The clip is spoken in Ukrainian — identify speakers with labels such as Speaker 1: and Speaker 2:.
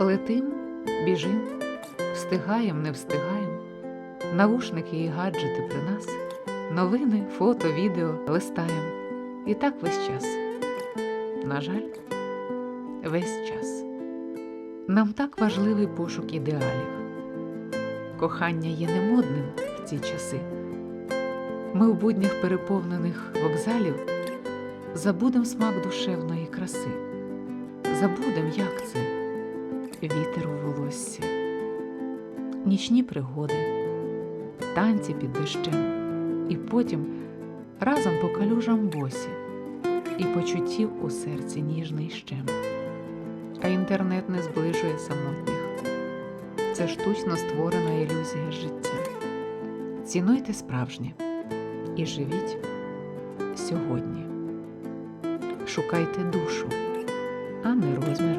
Speaker 1: Летим, біжим, встигаєм, не встигаєм. Навушники і гаджети при нас, новини, фото, відео листаєм. І так весь час. На жаль, весь час. Нам так важливий пошук ідеалів. Кохання є немодним в ці часи. Ми у буднях переповнених вокзалів забудем смак душевної краси, забудем, як це вітер у волоссі, нічні пригоди, танці під дощем, і потім разом по калюжам босі, і почуттів у серці ніжний щем. А інтернет не зближує самотніх. Це штучно створена ілюзія життя. Цінуйте справжнє і живіть сьогодні. Шукайте душу, а не розмір.